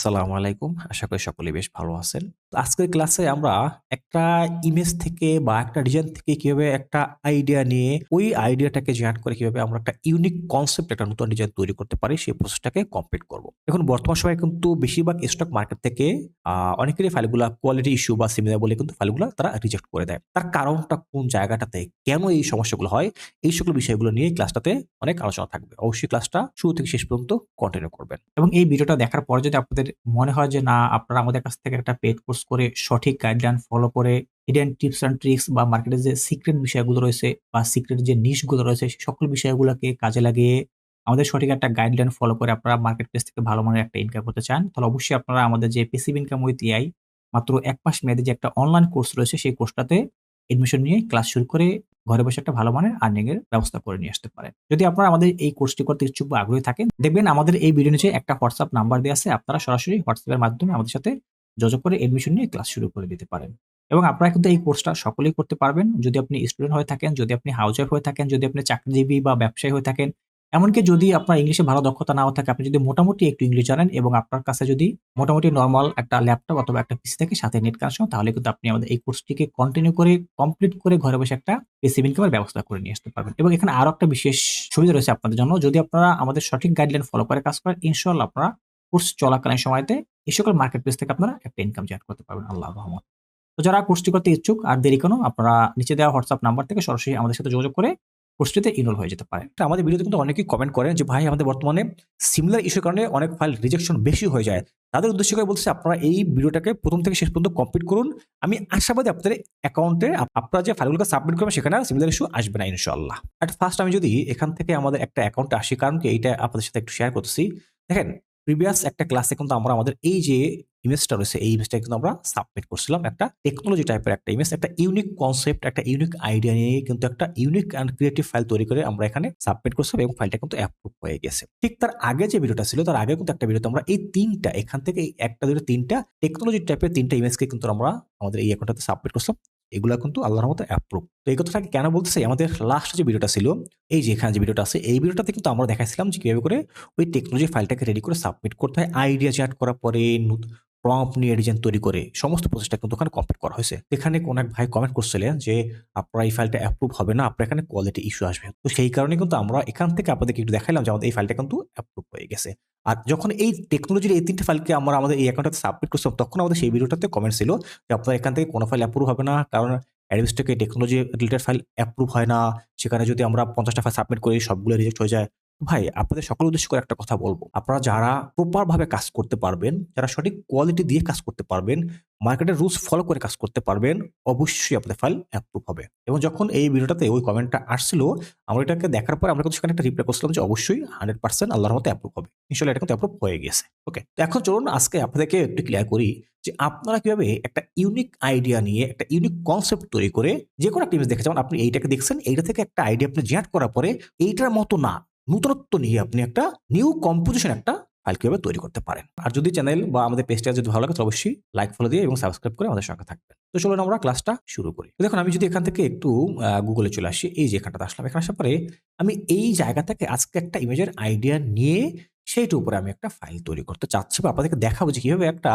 আসসালামু আলাইকুম। আশা করি সকলেই বেশ ভালো আছেন। আজকের ক্লাসে আমরা একটা ইমেজ থেকে বা একটা ডিজাইন থেকে কীভাবে একটা আইডিয়া নিয়ে, ওই আইডিয়াটাকে জেনারেট করে কীভাবে আমরা একটা ইউনিক কনসেপ্ট একটা নতুন ডিজাইন তৈরি করতে পারি, সেই প্রসেসটাকে কমপ্লিট করব। এখন বর্তমান সময়ে কিন্তু বেশিরভাগ স্টক মার্কেট থেকে অনেকেরই ফাইলগুলা কোয়ালিটি ইস্যু বা সিমিলার বলে কিন্তু ফাইলগুলা তারা রিজেক্ট করে দেয়। তার কারণটা কোন জায়গাটাতে? কেন এই সমস্যাগুলো হয়? এই সকল বিষয়গুলো নিয়ে ক্লাসটাতে অনেক আলোচনা থাকবে। অবশ্যই ক্লাসটা শুরু থেকে শেষ পর্যন্ত কন্টিনিউ করবেন। এবং এই ভিডিওটা দেখার পর যদি আপনাদের মনে হয় যে, না, আপনারা আমাদের কাছ থেকে একটা পেড কোর্স করে সঠিক গাইডলাইন ফলো করে হিডেন টিপস অ্যান্ড ট্রিক্স বা মার্কেটের যে সিক্রেট বিষয়গুলো রয়েছে বা সিক্রেট যে নিশগুলো রয়েছে সকল বিষয়গুলোকে কাজে লাগিয়ে আমাদের সঠিক একটা গাইডলাইন ফলো করে আপনারা মার্কেট প্লেস থেকে ভালো মানের একটা ইনকাম করতে চান। তাহলে অবশ্যই আপনারা আমাদের যে পেসিভ ইনকাম উইথ এআই মাত্র এক মাস মেয়াদী যে একটা অনলাইন কোর্স রয়েছে, সেই কোর্সটাতে এডমিশন নিয়ে ক্লাস শুরু করে ঘরে বসে একটা ভালো মানের আর্নিং এর ব্যবস্থা করে নিয়ে আসতে পারেন। যদি আপনারা আমাদের এই কোর্সটি করতে ইচ্ছুক বা আগ্রহী থাকেন, দেখবেন আমাদের এই ভিডিও নিচে একটা হোয়াটসঅ্যাপ নাম্বার দেওয়া আছে। আপনারা সরাসরি হোয়াটসঅ্যাপের মাধ্যমে আমাদের সাথে যোগাযোগ করে এডমিশন নিয়ে ক্লাস শুরু করে দিতে পারেন। এবং আপনারা কিন্তু এই কোর্সটা সকলেই করতে পারবেন। যদি আপনি স্টুডেন্ট হয়ে থাকেন, যদি আপনি হাউস ওয়াইফ হয়ে থাকেন, যদি আপনি চাকরিজীবী বা ব্যবসায়ী হয়ে থাকেন এমনকি যদি আপনার ইংলিশে ভালো দক্ষতা নাও থাকে, আপনি যদি মোটামুটি একটু ইংলিশ জানেন এবং আপনার কাছে যদি মোটামুটি নর্মাল একটা ল্যাপটপ অথবা একটা পিসি থাকে সাথে নেট কানেকশন তাহলে কিন্তু আপনি আমাদের এই কোর্সটিকে কন্টিনিউ করে কমপ্লিট করে ঘরে বসে একটা পেসিভ ইনকামের ব্যবস্থা করে নিয়ে আসতে পারবেন। এবং এখানে আরও একটা বিশেষ সুবিধা রয়েছে আপনাদের জন্য, যদি আপনারা আমাদের সঠিক গাইডলাইন ফলো করে কাজ করেন ইনশাল্লাহ আপনারা কোর্স চলাকালীন সময়তে এই সকল মার্কেট প্লেস থেকে আপনারা একটা ইনকাম জেনারেট করতে পারবেন আল্লাহ রহমত। তো যারা কোর্সটি করতে ইচ্ছুক আর দেরি কোনো আপনারা নিচে দেওয়া হোয়াটসঅ্যাপ নাম্বার থেকে সরাসরি আমাদের সাথে যোগাযোগ করে কোর্সটিতে ইনরোল হয়ে যেতে পারে। আমাদের ভিডিওতে কিন্তু অনেকেই কমেন্ট করেন যে, ভাই, আমাদের বর্তমানে সিমিলার ইস্যুর কারণে অনেক ফাইল রিজেকশন বেশি হয়ে যায়। তাদের উদ্দেশ্য করে বলছে, আপনারা এই ভিডিওটাকে প্রথম থেকে শেষ পর্যন্ত কমপ্লিট করুন। আমি আশাবাদী আপনাদের অ্যাকাউন্টে আপনারা যে ফাইলগুলোকে সাবমিট করবেন, সেখানে সিমিলার ইস্যু আসবে না ইনশাল্লাহ অ্যাট ফার্স্ট আমি যদি এখান থেকে আমাদের একটা অ্যাকাউন্টে আসি, কারণ কি এইটা আপনাদের সাথে একটু শেয়ার করতেছি। দেখেন প্রিভিয়াস একটা ক্লাসে কিন্তু আমরা আমাদের এই যে ইমেজটা রয়েছে, এই ইমেজটা কিন্তু আমরা সাবমিট করছিলাম একটা টেকনোলজি টাইপের একটা ইমেজ একটা ইউনিক কনসেপ্ট একটা ইউনিক আইডিয়া নিয়ে কিন্তু একটা ইউনিক অ্যান্ড ক্রিয়েটিভ ফাইল তৈরি করে আমরা এখানে সাবমিট করছিলাম এবং ফাইলটা কিন্তু অ্যাপ্রুভ হয়ে গেছে। ঠিক তার আগে যে ভিডিওটা ছিল, তার আগে কিন্তু একটা ভিডিওতে আমরা এই তিনটা, এখান থেকে একটা দুটো তিনটা টেকনোলজি টাইপের তিনটা ইমেজকে কিন্তু আমরা আমাদের এই অ্যাকাউন্টটাতে সাবমিট করছিলাম। এগুলো কিন্তু আল্লাহর মতো অ্যাপ্রুভ তো এই কথাটাকে কেন বলতেছি? আমাদের লাস্ট যে ভিডিওটা ছিল, এই যে এখানে যে ভিডিওটা আছে, এই ভিডিওটাতে কিন্তু আমরা দেখাইছিলাম যে কীভাবে করে ওই টেকনোলজি ফাইলটাকে রেডি করে সাবমিট করতে হয়। আইডিয়া জেনারেট করার পরে প্রম্পট নিয়ে ডিজাইন তৈরি করে সমস্ত প্রসেসটা কিন্তু ওখানে কমপ্লিট করা হয়েছে। এখানে কোন এক ভাই কমেন্ট করছিলেন যে, আপনার এই ফাইলটা অ্যাপ্রুভ হবে না, আপনার এখানে কোয়ালিটি ইস্যু আসবে। তো সেই কারণে কিন্তু আমরা এখান থেকে আপনাদেরকে একটু দেখাইলাম যে আমাদের এই ফাইলটা কিন্তু অ্যাপ্রুভ হয়ে গেছে। আর যখন এই টেকনোলজির এই তিনটে ফাইলকে আমরা আমাদের এই অ্যাকাউন্টে সাবমিট করছিলাম, তখন আমাদের সেই ভিডিওটাতে কমেন্ট ছিল যে, আপনার এখান থেকে কোনো ফাইল অ্যাপ্রুভ হবে না, কারণ অ্যাডমিস্টেকে টেকনোলজি রিলেটেড ফাইল অ্যাপ্রুভ হয় না। সেখানে যদি আমরা পঞ্চাশটা ফাইল সাবমিট করি, সবগুলো রিজেক্ট হয়ে যায়। ভাই, আপনাদের সকল উদ্দেশ্য করে একটা কথা বলব। আপনারা যারা প্রপার ভাবে কাজ করতে পারবেন, যারা সঠিক কোয়ালিটি দিয়ে কাজ করতে পারবেন মার্কেটের রুলস ফলো করে কাজ করতে পারবেন, অবশ্যই আপনাদের ফাইল অ্যাপ্রুভ হবে। এবং যখন এই ভিডিওটাতে ওই কমেন্টটা আসছিল আমরা এটাকে দেখার পর আমরা সেখানে একটা রিপ্লাই করছিলাম যে অবশ্যই হান্ড্রেড পার্সেন্ট আল্লাহর মতো অ্যাপ্রুভ হবে। ইনশাল্লাহ এটা কিন্তু অ্যাপ্রুভ হয়ে গেছে। ওকে তো এখন চলুন আজকে আপনাদেরকে একটু ক্লিয়ার করি যে আপনারা কীভাবে একটা ইউনিক আইডিয়া নিয়ে, একটা ইউনিক কনসেপ্ট তৈরি করে যে কোনো একটা ইমেজ দেখে যেমন আপনি এইটাকে দেখছেন, এইটা থেকে একটা আইডিয়া আপনি জেনারেট করার পরে এইটার মতো না নূতনত্ব নিয়ে আপনি একটা নিউ কম্পোজিশন একটা ফাইল কীভাবে তৈরি করতে পারেন। আর যদি চ্যানেল বা আমাদের পেজটা যদি ভালো লাগে, তো অবশ্যই লাইক ফলো দিয়ে এবং সাবস্ক্রাইব করে আমাদের সঙ্গে থাকবেন। তো চলুন আমরা ক্লাসটা শুরু করি। দেখুন, আমি যদি এখান থেকে একটু গুগলে চলে আসি, এই যে এখানটাতে আসলাম। এখানে আসার পরে আমি এই জায়গা থেকে আজকে একটা ইমেজের আইডিয়া নিয়ে সেইটার উপরে আমি একটা ফাইল তৈরি করতে চাচ্ছি বা আপনাদেরকে দেখাবো যে কীভাবে একটা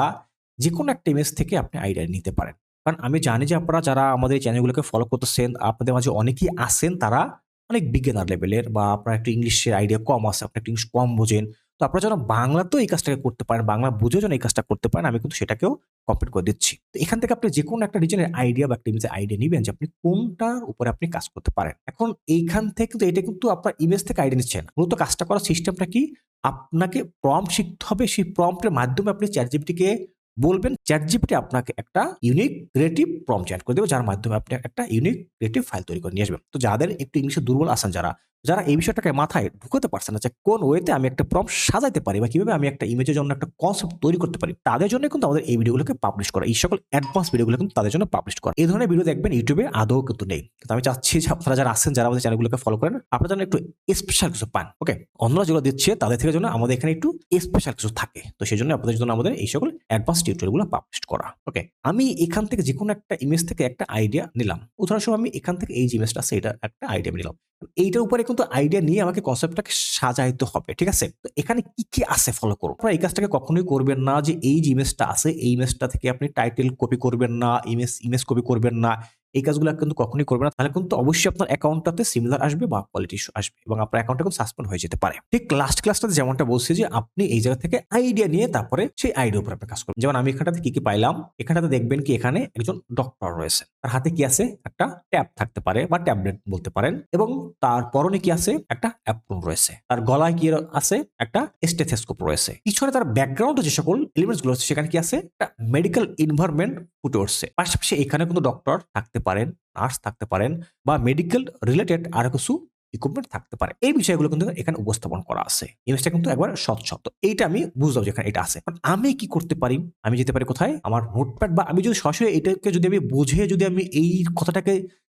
যে কোনো একটা ইমেজ থেকে আপনি আইডিয়া নিতে পারেন। কারণ আমি জানি যে আপনারা যারা আমাদের চ্যানেলগুলোকে ফলো করতেছেন, আপনাদের মাঝে অনেকেই আসেন তারা অনেক বিজ্ঞানার লেভেলের বা আপনার একটু ইংলিশের আইডিয়া কম আছে, আপনি একটু ইংলিশ কম বোঝেন। তো আপনারা যেন বাংলাতেও এই কাজটাকে করতে পারেন, বাংলা বুঝে যেন এই কাজটা করতে পারেন, আমি কিন্তু সেটাকেও কমপ্লিট করে দিচ্ছি। তো এখান থেকে আপনি যে কোনো একটা ডিজাইনের আইডিয়া বা একটা ইমেজের আইডিয়া নেবেন যে আপনি কোনটার উপরে আপনি কাজ করতে পারেন। এখন এইখান থেকে কিন্তু এটা কিন্তু আপনার ইমেজ থেকে আইডিয়া নিচ্ছেন মূলত কাজটা করার সিস্টেমটা কি? আপনাকে প্রম্পট শিখতে হবে, সেই প্রম্পটের মাধ্যমে আপনি চ্যাট জিপিটিকে বলবেন চ্যাট জিপিটি আপনাকে একটা ইউনিক ক্রিয়েটিভ প্রম চ্যাট করে দেবে, যার মাধ্যমে আপনি একটা ইউনিক ক্রিয়েটিভ ফাইল তৈরি করে নিয়ে আসবেন। তো যাদের একটু ইংলিশে দুর্বল আছেন যারা যারা এই বিষয়টাকে মাথায় ঢুকতে পারছে না যে কোন ওয়েতে আমি একটা প্রম সাজাইতে পারি বা কীভাবে আমি একটা ইমেজের জন্য একটা কনসেপ্ট তৈরি করতে পারি, তাদের জন্য কিন্তু আমাদের এই ভিডিওগুলোকে পাবলিশ করা, এই সকল অ্যাডভান্স ভিডিওগুলো কিন্তু তাদের জন্য পাবলিশ করা। এই ধরনের ভিডিও দেখবেন ইউটিউবে আদৌ কিন্তু নেই। কিন্তু আমি চাচ্ছি যে আপনারা যারা আছেন, যারা আমাদের চ্যানেলগুলোকে ফলো করেন, আপনারা যেন একটু স্পেশাল কিছু পান। ওকে অন্যরা যেগুলো দিচ্ছে, তাদের থেকে যেন আমাদের এখানে একটু স্পেশাল কিছু থাকে। তো সেই জন্য আপনাদের জন্য আমাদের এই সকল অ্যাডভান্স টিউটোরিয়ালগুলো পাবলিশ করা। ওকে আমি এখান থেকে যে কোনো একটা ইমেজ থেকে একটা আইডিয়া নিলাম। উদাহরণস্বরূপ আমি এখান থেকে এই যে ইমেজটা আছে এটা একটা আইডিয়া নিলাম। এইটার উপরে কিন্তু আইডিয়া নিয়ে আমাকে কনসেপ্টটাকে সাজাইতে হবে, ঠিক আছে? তো এখানে কি কি আছে ফলো করুন আপনারা এই কাজটাকে কখনোই করবেন না যে এই যে ইমেজটা আছে, এই ইমেজটা থেকে আপনি টাইটেল কপি করবেন না ইমেজ ইমেজ কপি করবেন না। এই কাজগুলো কিন্তু কখনোই করবেন না। তাহলে কিন্তু অবশ্যই আপনার অ্যাকাউন্টটাতে সিমিলার আসবে বা কোয়ালিটি ইস্যু আসবে এবং আপনার অ্যাকাউন্টটা কিন্তু সাসপেন্ড হয়ে যেতে পারে। ঠিক লাস্ট ক্লাসটাতে যেমনটা বলছি যে আপনি এই জায়গা থেকে আইডিয়া নিয়ে তারপরে সেই আইডিয়ার উপর আপনি কাজ করবেন। যেমন আমি এখানটাতে কি কি পাইলাম? এখানটাতে দেখবেন কি এখানে একজন ডক্টর রয়েছে। তার হাতে কি আছে? একটা ট্যাব থাকতে পারে বা ট্যাবলেট বলতে পারেন এবং তার পরনে কি আছে? একটা অ্যাপ্রন রয়েছে। তার গলায় কি আছে? একটা স্টেথেস্কোপ রয়েছে। পিছনে তার ব্যাকগ্রাউন্ডে যে সকল এলিমেন্টসগুলো আছে, সেখানে কি আছে? একটা মেডিকেল এনভায়রনমেন্ট ফুটে উঠছে। পাশাপাশি এখানে কিন্তু ডক্টর থাকতে পারেন, নার্স থাকতে পারেন বা মেডিকেল রিলেটেড আরও কিছু ইকুইপমেন্ট থাকতে পারে। এই বিষয়গুলো কিন্তু এখানে উপস্থাপন করা আছে। জিনিসটা কিন্তু একবার স্বচ্ছ তো এইটা আমি বুঝলাম যে এখানে এটা আছে। আমি কি করতে পারি? আমি যেতে পারি কোথায়? আমার নোটপ্যাড বা আমি যদি সরাসরি এটাকে যদি আমি বুঝে যদি আমি এই কথাটাকে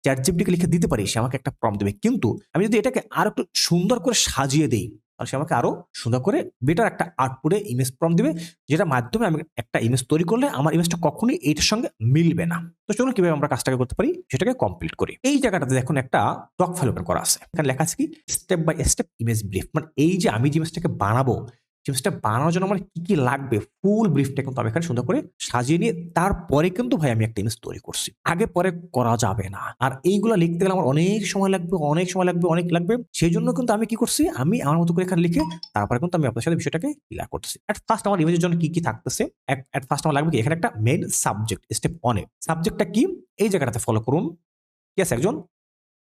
চ্যাট জিপিটিকে লিখে দিতে পারি, সে আমাকে একটা প্রম দেবে। কিন্তু আমি যদি এটাকে আরও একটু সুন্দর করে সাজিয়ে দিই তাহলে সে আমাকে আরও সুন্দর করে বেটার একটা আউটপুটে ইমেজ প্রম দেবে, যেটা মাধ্যমে আমি একটা ইমেজ তৈরি করলে আমার ইমেজটা কখনোই এইটার সঙ্গে মিলবে না। তো চলুন কীভাবে আমরা কাজটাকে করতে পারি, সেটাকে কমপ্লিট করি। এই জায়গাটাতে দেখুন একটা টক ফাইল ওপেন করা আছে। এখানে লেখা আছে কি step by step image brief মানে এই যে আমি যে ইমেজটাকে বানাবো জিনিসটা বানানোর জন্য আমার কি কি লাগবে? ফুল ব্রিফটা কিন্তু আমি এখানে সুন্দর করে সাজিয়ে নিয়ে তারপরে কিন্তু ভাই আমি একটা ইমেজ তৈরি করছি। আগে পরে করা যাবে না। আর এইগুলো লিখতে গেলে আমার অনেক সময় লাগবে, অনেক সময় লাগবে, অনেক লাগবে। সেই জন্য কিন্তু আমি কি করছি? আমি আমার মতো করে এখানে লিখে তারপরে কিন্তু আমি আপনার সাথে বিষয়টাকে ক্লিয়ার করতেছি। অ্যাট ফার্স্ট আমার ইমেজের জন্য কি কি থাকতেছে? অ্যাট ফার্স্ট আমার লাগবে কি? এখানে একটা মেন সাবজেক্ট স্টেপ অনে সাবজেক্টটা কি? এই জায়গাটাতে ফলো করুন। আছে একজন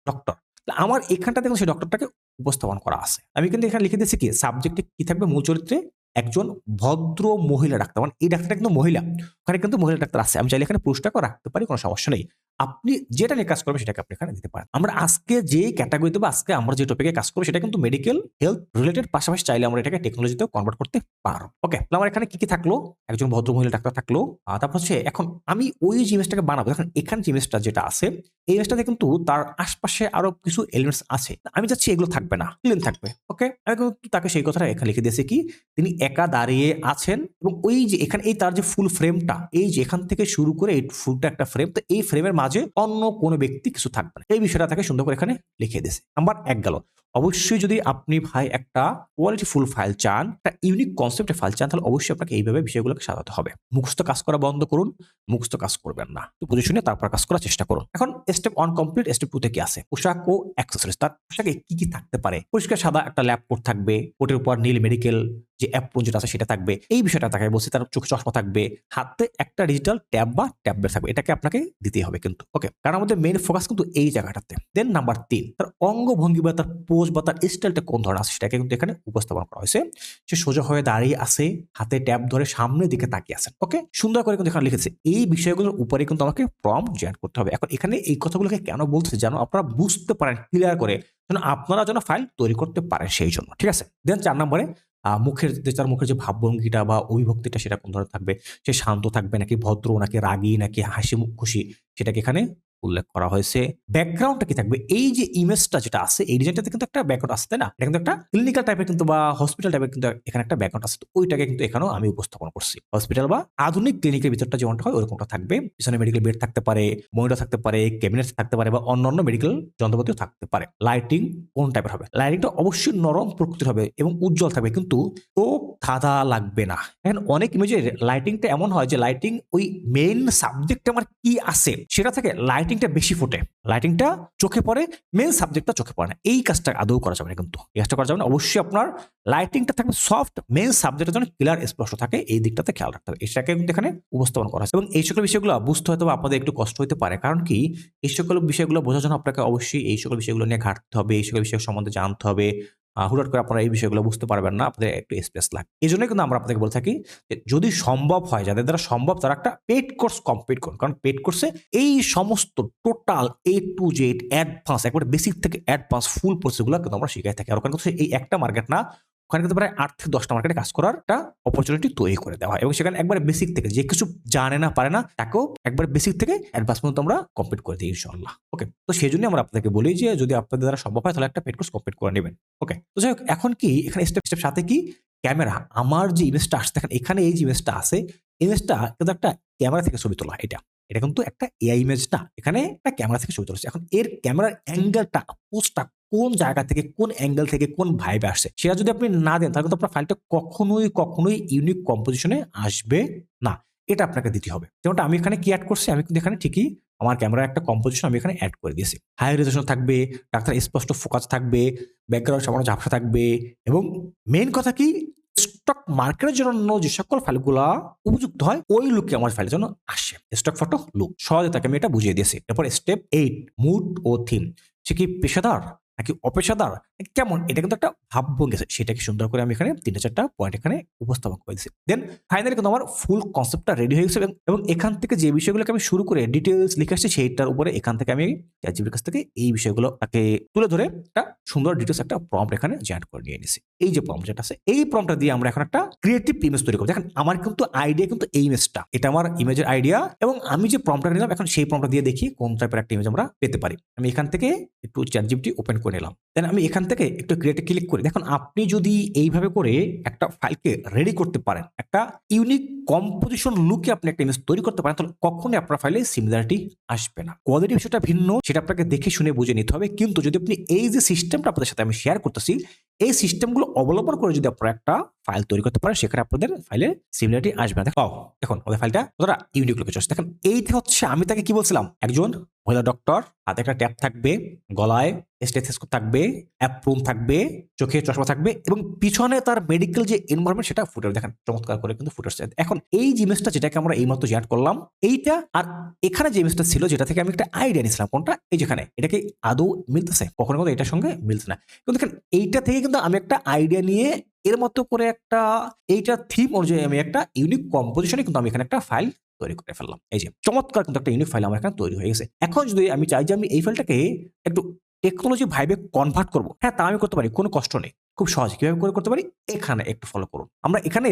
ডক্টর আমার এখানটা দেখুন সেই ডক্টরটাকে উপস্থাপন করা আছে। আমি কিন্তু এখানে লিখে দিচ্ছি কি সাবজেক্টে কি থাকবে? মূল চরিত্রে একজন ভদ্র মহিলা ডাক্তার। মানে এই ডাক্তারটা কিন্তু মহিলা। ওখানে কিন্তু মহিলা ডাক্তার আছে। আমি চাইলে এখানে পুরুষটাকে রাখতে পারি, কোনো সমস্যা নেই। আপনি যেটা নিয়ে কাজ করবেন সেটাকে আপনি এখানে দিতে পারেন। আমরা আজকে যে ক্যাটাগরিতে বা আজকে আমরা যে টপিকে কাজ করব, সেটা কিন্তু মেডিকেল হেলথ রিলেটেড পাশাপাশি চাইলে আমরা এটাকে টেকনোলজিতেও কনভার্ট করতে পারো। ওকে আমার এখানে কি কি থাকল? একজন ভদ্র মহিলা ডাক্তার থাকল। তারপর হচ্ছে এখন আমি ওই জিনিসটাকে বানাবো এখন এখানে জিনিসটা যেটা আছে, এই জিনিসটাতে কিন্তু তার আশপাশে আরও কিছু এলিমেন্টস আছে। আমি চাচ্ছি এগুলো থাকবে না ক্লিন থাকবে। ওকে আমি কিন্তু তাকে সেই কথাটা এখানে লিখে দিয়েছি কি, তিনি একা দাঁড়িয়ে আছেন এবং ওই যে এখানে এই তার যে ফুল ফ্রেমটা এই যে এখান থেকে শুরু করে এই ফুলটা একটা ফ্রেম তো এই ফ্রেমের মাঝে অন্য কোনো ব্যক্তি কিছু থাকবে না। এই বিষয়টা তাকে সুন্দর করে এখানে লিখে দিয়েছে। নাম্বার এক গেল, অবশ্যই যদি আপনি ভাই একটা কোয়ালিটি ফুল ফাইল চান, একটা ইউনিক কনসেপ্টের ফাইল চান, তাহলে অবশ্যই আপনাকে এইভাবে বিষয়গুলোকে সাজাতে হবে। মুখস্থ কাজ করা বন্ধ করুন, মুখস্থ কাজ করবেন না। তো পজিশনে তারপর কাজ করার চেষ্টা করুন। এখন step one complete step two তে কি আছে? পোশাক ও অ্যাক্সেসরিজ তার পোশাকে কি কি থাকতে পারে? পরিষ্কার সাদা একটা ল্যাব কোট থাকবে কোটের উপর নীল মেডিকেল যে অ্যাপ্রন যেটা আছে সেটা থাকবে। এই বিষয়টা তাকে বলছি তার চোখে চশমা থাকবে। হাতে একটা ডিজিটাল ট্যাব বা ট্যাবলেট থাকবে। এটাকে আপনাকে দিতেই হবে কিন্তু। ওকে কারণ আমাদের মেন ফোকাস কিন্তু এই জায়গাটাতে। দেন নাম্বার তিন, তার অঙ্গভঙ্গি বা তার পোজ বা তার স্টাইলটা কোন ধরনের আছে সেটাকে কিন্তু এখানে উপস্থাপন করা হয়েছে। সে সোজা হয়ে দাঁড়িয়ে আছে, হাতে ট্যাব ধরে সামনের দিকে তাকিয়ে আছেন। ওকে সুন্দর করে কিন্তু এখানে লিখেছে। এই বিষয়গুলোর উপরে কিন্তু আমাকে প্রম জয়েন করতে হবে। এখন এখানে এই কথাগুলোকে কেন বলছে যেন আপনারা বুঝতে পারেন ক্লিয়ার করে যেন আপনারা যেন ফাইল তৈরি করতে পারেন সেই জন্য। ঠিক আছে? দেন চার নম্বরে মুখের তার মুখের যে ভাবভঙ্গিটা বা অভিভক্তিটা সেটা কোন ধরনের থাকবে? সে শান্ত থাকবে নাকি ভদ্র, নাকি রাগী, নাকি হাসি মুখ খুশি সেটাকে এখানে উল্লেখ করা হয়েছে। ব্যাকগ্রাউন্ডটা কি থাকবে? এই যে ইমেজটা যেটা আছে, এই ডিজাইনটাতে কিন্তু একটা ব্যাকগ্রাউন্ড আসতে না? এটা কিন্তু একটা ক্লিনিক্যাল টাইপের কিন্তু বা হসপিটাল টাইপের কিন্তু এখানে একটা ব্যাকগ্রাউন্ড আছে। ওইটাকে কিন্তু এখানেও আমি উপস্থাপন করছি। হসপিটাল বা আধুনিক ক্লিনিকের ভিতরটা যেমনটা হয়, ওরকমটা থাকবে। পিছনে মেডিকেল বেড থাকতে পারে মনিটর থাকতে পারে ক্যাবিনেট থাকতে পারে বা অন্যান্য মেডিকেল যন্ত্রপাতিও থাকতে পারে। লাইটিং কোন টাইপের হবে? লাইটিংটা অবশ্যই নরম প্রকৃতির হবে এবং উজ্জ্বল থাকবে। কিন্তু চোখ ধাঁধা লাগবে না। এখন অনেক ইমেজের লাইটিংটা এমন হয় যে লাইটিং ওই মেইন সাবজেক্ট আমার কি আছে সেটা থেকে লাইটিংটা বেশি ফোটে। লাইটিংটা চোখে পড়ে মেইন সাবজেক্টটা চোখে পড়ে না। এই কাজটা আদৌ করা যাবে না কিন্তু। এই কাজটা করা যাবে না। অবশ্যই আপনার লাইটিংটা থাকবে সফট মেইন সাবজেক্টের জন্য ক্লিয়ার স্পষ্ট থাকে। এই দিকটাতে খেয়াল রাখতে হবে। এটাকে কিন্তু এখানে উপস্থাপন করা হয়েছে। এবং এই সকল বিষয়গুলো বুঝতে হয়তো আপনাদের একটু কষ্ট হতে পারে। কারণ কি? এই সকল বিষয়গুলো বোঝার জন্য আপনাকে অবশ্যই এই সকল বিষয়গুলো নিয়ে ঘাটতে হবে। এই সকল বিষয় সম্বন্ধে জানতে হবে। হুটহাট করে আপনারা এই বিষয়গুলো বুঝতে পারবেন না, আপনাদের একটু স্পেস লাগে। এই জন্যই কিন্তু আমরা আপনাকে বলে থাকি যে, যদি সম্ভব হয়, যাদের দ্বারা সম্ভব তারা একটা পেড কোর্স কমপ্লিট করুন। কারণ পেড কোর্সে এই সমস্ত total A to Z advance একবার বেসিক থেকে অ্যাডভান্স ফুল প্রসেসগুলো কিন্তু আমরা শিখাই থাকি। আর ওখানে এই একটা মার্কেট না ওখানে কিন্তু প্রায় আট থেকে দশটা মার্কেটে কাজ করার একটা অপরচুনিটি তৈরি করে দেওয়া এবং সেখানে একবার বেসিক থেকে যে কিছু জানে না, পারে না, তাকেও একবার বেসিক থেকে অ্যাডভান্স পর্যন্ত আমরা কমপ্লিট করে দিই ইনশাল্লাহ ওকে তো সেই জন্য আমরা আপনাদেরকে বলি যে যদি আপনাদের দ্বারা সম্ভব হয় তাহলে একটা পেড কোর্স কমপ্লিট করে নেবেন। ওকে তো যাই হোক, এখন কি, এখানে স্টেপ স্টেপ সাথে কি? ক্যামেরা, আমার যে ইমেজটা আসছে এখানে এই যে ইমেজটা আছে ইমেজটা কিন্তু একটা ক্যামেরা থেকে ছবি তোলা, এটা। এটা কিন্তু একটা এআই ইমেজ না, এখানে একটা ক্যামেরা থেকে ছবি তুলেছে। এখন এর ক্যামেরার অ্যাঙ্গেলটা পোস্টটা কোন জায়গা থেকে, কোন অ্যাঙ্গেল থেকে, কোন ভাইবে আসছে, সেটা যদি আপনি না দেন, তাহলে কিন্তু আপনার ফাইলটা কখনোই কখনোই ইউনিক কম্পোজিশনে আসবে না। এটা আপনাকে দিতে হবে। যেমনটা আমি এখানে কি অ্যাড করছি, আমি কিন্তু এখানে ঠিকই আমার ক্যামেরার একটা কম্পোজিশন আমি এখানে অ্যাড করে দিয়েছি। হাই রেজেশন থাকবে ডাক্তার স্পষ্ট ফোকাস থাকবে ব্যাকগ্রাউন্ড সামান্য ঝাপসা থাকবে, এবং মেন কথা কি স্টক মার্কেটের জন্য যে সকল ফাইলগুলো উপযুক্ত হয়, ওই লুকে আমার ফাইলের জন্য আসে। স্টক ফটো লুক সহজে তাকে আমি এটা বুঝিয়ে দিয়েছি। এরপর স্টেপ এইট মুড ও থিম সে কি পেশাদার? নাকি অপেশাদার? কেমন? এটা কিন্তু একটা ভাবভঙ্গি আছে সেটাকে সুন্দর করে আমি এখানে তিনটা চারটা পয়েন্ট এখানে উপস্থাপন করে দিচ্ছি দেন ফাইনালি কিন্তু আমার ফুল কনসেপ্টটা রেডি হয়ে গেছে এবং- এখান থেকে যে বিষয়গুলোকে আমি শুরু করে ডিটেলস লিখে আসছি, সেইটার উপরে এখান থেকে আমি চ্যাটজিপির কাছ থেকে এই বিষয়গুলো তাকে তুলে ধরে একটা সুন্দর ডিটেলস একটা প্রম্পট এখানে জেনারেট করে নিয়ে নিছি এই যে প্রম্পট যেটা আছে, এই প্রম্পটটা দিয়ে আমরা এখন একটা ক্রিয়েটিভ ইমেজ তৈরি করব। দেখেন, আমার কিন্তু আইডিয়া কিন্তু এই ইমেজটা এটা আমার ইমেজের আইডিয়া এবং আমি যে প্রম্পটটা নিলাম, এখন সেই প্রম্পটটা দিয়ে দেখি কোন টাইপের একটা ইমেজ আমরা পেতে পারি। আমি এখান থেকে একটু চ্যাটজিপিটি ওপেন করে নিলাম দেন আমি এখান থেকে একটু ক্রিয়েটে ক্লিক করি। দেখুন, আপনি যদি এইভাবে করে একটা ফাইলকে রেডি করতে পারেন, একটা ইউনিক কম্পোজিশন লুকে আপনি একটা ইমেজ তৈরি করতে পারেন, তাহলে কখনোই আপনার ফাইলে সিমিলারিটি আসবে না। কোয়ালিটি বিষয়টা ভিন্ন, সেটা আপনাকে দেখে শুনে বুঝে নিতে হবে। কিন্তু যদি আপনি এই যে সিস্টেমটা আপনাদের সাথে আমি শেয়ার করতেছি, এই সিস্টেমগুলো অবলম্বন করে যদি আপনারা একটা ফাইল তৈরি করতে পারেন, সেখানে আপনাদের ফাইলে সিমিলারিটি আসবে না। দেখো দেখুন, ওদের ফাইলটা ওরা ইউনিক লোকে চলছে। দেখেন, এইটা হচ্ছে, আমি তাকে কি বলছিলাম? একজন মহিলা ডক্টর হাতে একটা ট্যাপ থাকবে, গলায় স্টেথেস্কোপ থাকবে অ্যাপ্রুম থাকবে, চোখে চশমা থাকবে এবং পিছনে তার মেডিকেল যে এনভারনমেন্ট সেটা ফুটে দেখেন, চমৎকার করে কিন্তু ফুটে উঠছে। এখন এই জিনিসটা যেটাকে আমরা এইমাত্র জেনারেট করলাম, এইটা আর এখানে যে জিনিসটা ছিল যেটা থেকে আমি একটা আইডিয়া নিয়েছিলাম, কোনটা? এই যেখানে এটাকে আদৌ মিলতেছে? কখনো কখনো এটার সঙ্গে মিলছে না। কিন্তু দেখেন, এইটা থেকে কিন্তু আমি একটা আইডিয়া নিয়ে এর মতো করে একটা, এইটা থিম অনুযায়ী আমি একটা ইউনিক কম্পোজিশনে কিন্তু আমি এখানে একটা ফাইল তৈরি করে ফেললাম। এই যে, চমৎকার কিন্তু একটা ইউনিক ফাইল আমার এখানে তৈরি হয়ে গেছে। এখন যদি আমি চাই যে আমি এই ফাইলটাকে একটু টেকনোলজি ভাইবে কনভার্ট করব। হ্যাঁ তা আমি করতে পারি, কোনো কষ্ট নেই। খুব সহজ। কীভাবে করে করতে পারি? এখানে একটু ফলো করুন। আমরা এখানে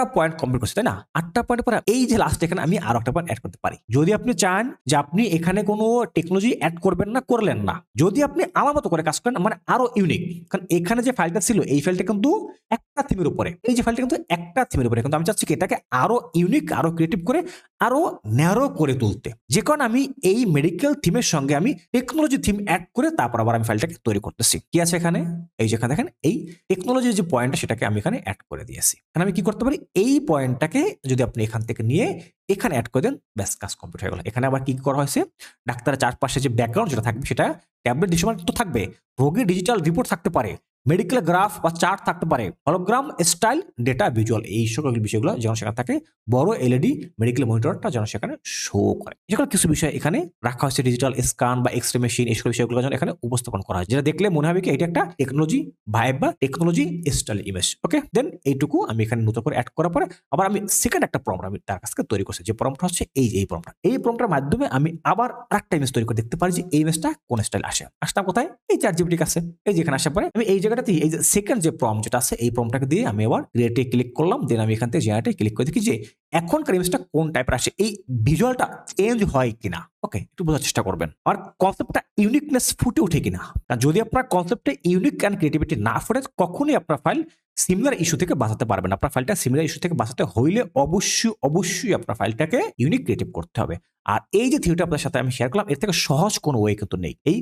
আটটা পয়েন্ট কমপ্লিট করছি, তাই না? আটটা পয়েন্ট পরে এই যে লাস্ট এখানে আমি আরও একটা পয়েন্ট অ্যাড করতে পারি। যদি আপনি চান যে আপনি এখানে কোনো টেকনোলজি অ্যাড করবেন না, করলেন না, যদি আপনি আমার মতো করে কাজ করেন মানে আরও ইউনিক কারণ এখানে যে ফাইলটা ছিল, এই ফাইলটা কিন্তু একটা থিমের উপরে, এই যে ফাইলটা কিন্তু একটা থিমের উপরে, কিন্তু আমি চাচ্ছি কি, এটাকে আরও ইউনিক আরও ক্রিয়েটিভ করে, আরও ন্যারো করে তুলতে। যে কারণে আমি এই মেডিকেল থিমের সঙ্গে আমি টেকনোলজি থিম অ্যাড করে তারপর আবার আমি ফাইলটাকে তৈরি করতেছি। কি আছে এখানে? এই যেখানে দেখেন, এই টেকনোলজির যে পয়েন্টটা সেটাকে আমি এখানে অ্যাড করে দিয়েছি। এখানে আমি কি করতে পারি? এই পয়েন্টটাকে যদি আপনি এখান থেকে নিয়ে এখানে অ্যাড করে দেন, ব্যাস কাজ কমপ্লিট হয়ে গেল। এখানে আবার কি করা হয়েছে? ডাক্তারের চারপাশে যে ব্যাকগ্রাউন্ড যেটা থাকবে, সেটা ট্যাবলেট ডিসমান তো থাকবে। রোগীর ডিজিটাল রিপোর্ট থাকতে পারে। মেডিকেল গ্রাফ বা চার্ট থাকতে পারে। হলোগ্রাম স্টাইল ডেটা ভিজুয়াল এই সকল বিষয়গুলো যেন সেখানে থাকে। বড় এলইডি মেডিকেল মনিটরটা যেন সেখানে শো করে। এই সকল কিছু বিষয় এখানে রাখা হয়েছে। ডিজিটাল স্ক্যান বা এক্স রে মেশিন এই সকল বিষয়গুলো যেন এখানে উপস্থাপন করা হয়। যেটা দেখলে মনে হবে কি, এটা একটা টেকনোলজি ভাইব বা technology style image okay then এইটুকু আমি এখানে নতুন করে অ্যাড করার পরে আবার আমি সেকেন্ড একটা প্রম্পট আমি তার কাছ তৈরি করছি। যে প্রম্পট হচ্ছে এই যে এই প্রম্পট এই প্রম্পটের মাধ্যমে আমি আবার আরেকটা ইমেজ তৈরি করে দেখতে পারি যে এই ইমেজটা কোন স্টাইল আসে। আসতাম কোথায়? এই চার জিবিটি কাছে। এই যেখানে আসার পরে আমি এই জায়গাটাতে এই যে সেকেন্ড যে প্রম যেটা আছে, এই প্রমটাকে দিয়ে আমি আবার রেটে ক্লিক করলাম দেন আমি এখান থেকে জেনারেটে ক্লিক করে দেখি যে এখনকার ইমেজটা কোন টাইপের আসে? এই ভিজুয়ালটা চেঞ্জ হয় কিনা? ওকে একটু বোঝার চেষ্টা করবেন। আর কনসেপ্টটা ইউনিকনেস ফুটে ওঠে কিনা? যদি আপনার কনসেপ্টে ইউনিক অ্যান্ড ক্রিয়েটিভিটি না ফুটে, কখনোই আপনার ফাইল সিমিলার ইস্যু থেকে বাঁচাতে পারবেন আপনার ফাইলটা সিমিলার ইস্যু থেকে বাঁচাতে হইলে অবশ্যই অবশ্যই আপনার ফাইলটাকে ইউনিক ক্রিয়েটিভ করতে হবে। আর এই যে থিওরিটা আপনার সাথে আমি শেয়ার করলাম, এর থেকে সহজ কোনো ওয়ে কিন্তু নেই। এই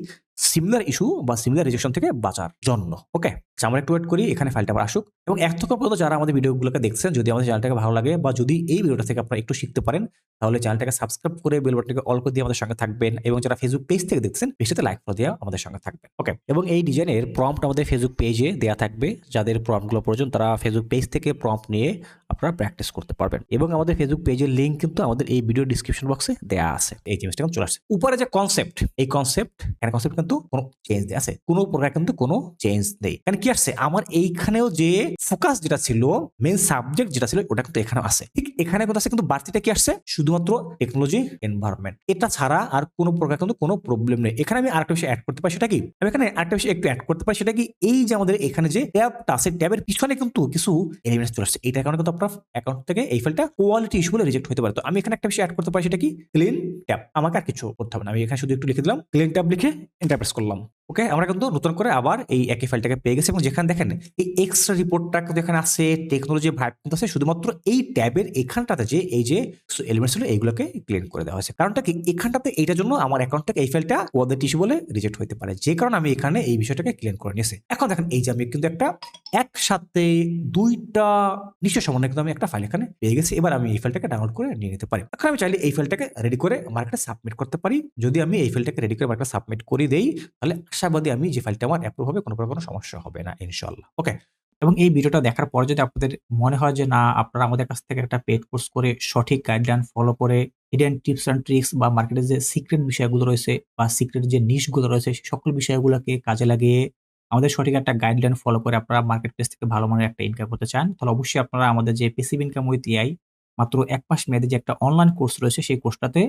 সিমিলার ইস্যু বা সিমিলার রিজেকশন থেকে বাঁচার জন্য। ওকে আমরা একটু ওয়েট করি, এখানে ফাইলটা আবার আসুক। এবং এতক্ষণ পর্যন্ত যারা আমাদের ভিডিওগুলোকে দেখছেন, যদি আমাদের চ্যানেলটাকে ভালো লাগে বা যদি এই ভিডিওটা থেকে আপনারা একটু শিখতে পারেন, তাহলে চ্যানেলটাকে সাবস্ক্রাইব করে বেল বাটনটাকে অল করে দিয়ে আমাদের সঙ্গে থাকবেন এবং যারা ফেসবুক পেজ থেকে দেখছেন পেজটাতে লাইক করে দিয়ে আমাদের সঙ্গে থাকবেন। ওকে এবং এই ডিজাইনের প্রম্পট আমাদের ফেসবুক পেজে দেওয়া থাকবে, যাদের প্রম্পটগুলো প্রয়োজন তারা ফেসবুক পেজ থেকে প্রম্পট নিয়ে আপনারা প্র্যাকটিস করতে পারবেন। এবং আমাদের ফেসবুক পেজের লিঙ্ক কিন্তু আমাদের এই ভিডিও ডিসক্রিপশন বক্সে দেওয়া আছে। এই জিনিসটা কিন্তু চলে আসছে। উপরে যে কনসেপ্ট এই কনসেপ্ট এখানে কনসেপ্ট কিন্তু কোনো চেঞ্জ আছে? কোনো প্রকার কিন্তু কোনো চেঞ্জ নেই। কারণ কি আসছে? আমার এইখানেও যে ফোকাস যেটা ছিল মেন সাবজেক্ট যেটা ছিল, ওটা কিন্তু এখানে আছে। ঠিক এখানে কিন্তু আছে, কিন্তু বাড়তিটা কি আসছে? শুধুমাত্র টেকনোলজি এনভায়রনমেন্ট এটা ছাড়া আর কোনো প্রকার কিন্তু কোনো প্রবলেম নেই। এখানে আমি আরেকটা বিষয় অ্যাড করতে পারি, সেটা কি? আমি এখানে আরেকটা বিষয় একটু অ্যাড করতে পারি, সেটা কি? এই যে আমাদের এখানে যে ট্যাবটা আছে ট্যাবের পিছনে কিন্তু কিছু এলিমেন্টস চলে আসছে। এইটার কারণে কিন্তু আপনার অ্যাকাউন্ট থেকে এই ফাইলটা কোয়ালিটি ইস্যু বলে রিজেক্ট হতে পারে। তো আমি এখানে একটা বিষয় অ্যাড করতে পারি, সেটা কি? ক্লিন ট্যাব আমাকে আর কিছু করতে হবে না। আমি এখানে শুধু একটু লিখে দিলাম ক্লিন ট্যাব লিখে এন্টারপ্রেস করলাম। ওকে আমরা কিন্তু নতুন করে আবার এই একই ফাইলটাকে পেয়ে গেছি। এবং যেখানে দেখেন, এই এক্সট্রা রিপোর্টটা এখানে আছে টেকনোলজি ভাইব কিন্তু আছে। শুধুমাত্র এই ট্যাবের এই এখানটাতে যে, এই যে এলিমেন্টস ছিল এইগুলোকে ক্লিন করে দেওয়া হয়েছে। কারণটা কি? এখানটাতে এইটার জন্য আমার অ্যাকাউন্ট থেকে এই ফাইলটা ওদের টিস্যু বলে রিজেক্ট হতে পারে। যে কারণে আমি এখানে এই বিষয়টাকে ক্লিন করে নিয়েছি। এখন দেখেন, এই যে আমি কিন্তু একটা একসাথে দুইটা নিশ্চয় সমন্বয় কিন্তু আমি একটা ফাইল এখানে পেয়ে গেছি। এবার আমি এই ফাইলটাকে ডাউনলোড করে নিয়ে নিতে পারি। এখন আমি চাইলে এই ফাইলটাকে রেডি করে মার্কেটে সাবমিট করতে পারি। যদি আমি এই ফাইলটাকে রেডি করে মার্কেটে সাবমিট করে দেই, তাহলে আশাবাদী আমি যে ফাইলটা আমার অ্যাপ্রুভ হবে, কোনো প্রকার কোনো সমস্যা হবে না ইনশাল্লাহ ওকে এবং এই ভিডিওটা দেখার পরে যদি আপনাদের মনে হয় যে, না, আপনারা আমাদের কাছ থেকে একটা পেড কোর্স করে সঠিক গাইডলাইন ফলো করে হিডেন টিপস অ্যান্ড ট্রিক্স বা মার্কেটের যে সিক্রেট বিষয়গুলো রয়েছে বা সিক্রেট যে নিশগুলো রয়েছে সকল বিষয়গুলোকে কাজে লাগিয়ে আমাদের সঠিক একটা গাইডলাইন ফলো করে আপনারা মার্কেট প্লেস থেকে ভালো মানের একটা ইনকাম করতে চান, তাহলে অবশ্যই আপনারা আমাদের যে পেসিভ ইনকাম উইথ এআই মাত্র এক মাস মেয়াদে যে একটা অনলাইন কোর্স রয়েছে, সেই কোর্সটাতে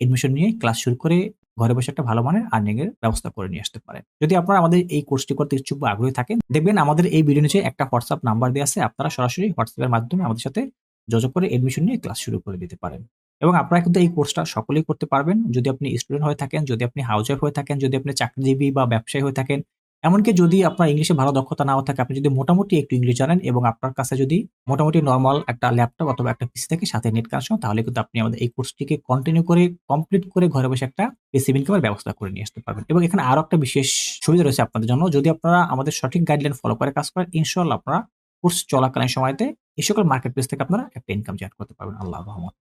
এডমিশন নিয়ে ক্লাস শুরু করে ঘরে বসে একটা ভালো মানের আর্নিং এর ব্যবস্থা করে নিয়ে আসতে পারেন। যদি আপনারা আমাদের এই কোর্সটি করতে ইচ্ছুক বা আগ্রহী থাকেন, দেখবেন আমাদের এই ভিডিও নিচে একটা হোয়াটসঅ্যাপ নাম্বার দেওয়া আছে। আপনারা সরাসরি হোয়াটসঅ্যাপের মাধ্যমে আমাদের সাথে যোগাযোগ করে এডমিশন নিয়ে ক্লাস শুরু করে দিতে পারেন। এবং আপনারা কিন্তু এই কোর্সটা সকলেই করতে পারবেন। যদি আপনি স্টুডেন্ট হয়ে থাকেন, যদি আপনি হাউস ওয়াইফ হয়ে থাকেন, যদি আপনি চাকরিজীবী বা ব্যবসায়ী হয়ে থাকেন এমনকি যদি আপনার ইংলিশে ভালো দক্ষতা নাও থাকে, আপনি যদি মোটামুটি একটু ইংলিশ জানেন এবং আপনার কাছে যদি মোটামুটি নর্মাল একটা ল্যাপটপ অথবা একটা পিসি থেকে, সাথে নেট কানেকশন তাহলে কিন্তু আপনি আমাদের এই কোর্সটিকে কন্টিনিউ করে কমপ্লিট করে ঘরে বসে একটা পেসিভ ইনকামের ব্যবস্থা করে নিয়ে আসতে পারবেন। এবং এখানে আরও একটা বিশেষ সুবিধা রয়েছে আপনাদের জন্য, যদি আপনারা আমাদের সঠিক গাইডলাইন ফলো করে কাজ করেন ইনশাল্লাহ আপনারা কোর্স চলাকালীন সময়তে এই সকল মার্কেট প্লেস থেকে আপনারা একটা ইনকাম জেনারেট করতে পারবেন, আল্লাহ রহমত।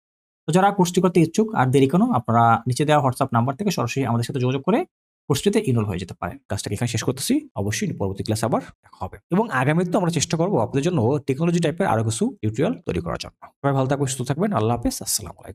তো যারা কোর্সটি করতে ইচ্ছুক আর দেরি কোনো, আপনারা নিচে দেওয়া হোয়াটসঅ্যাপ নাম্বার থেকে সরাসরি আমাদের সাথে যোগাযোগ করে কোর্সটিতে ইনরোল হয়ে যেতে পারে। কাজটাকে এখানে শেষ করতেছি। অবশ্যই পরবর্তী ক্লাস আবার হবে। এবং আগামীতে আমরা চেষ্টা করব আপনাদের জন্য টেকনোলজি টাইপের আরও কিছু টিউটোরিয়াল তৈরি করার জন্য। সবাই ভালো থাকবেন, সুস্থ থাকবেন। আল্লাহ হাফেজ। আসসালামু আলাইকুম।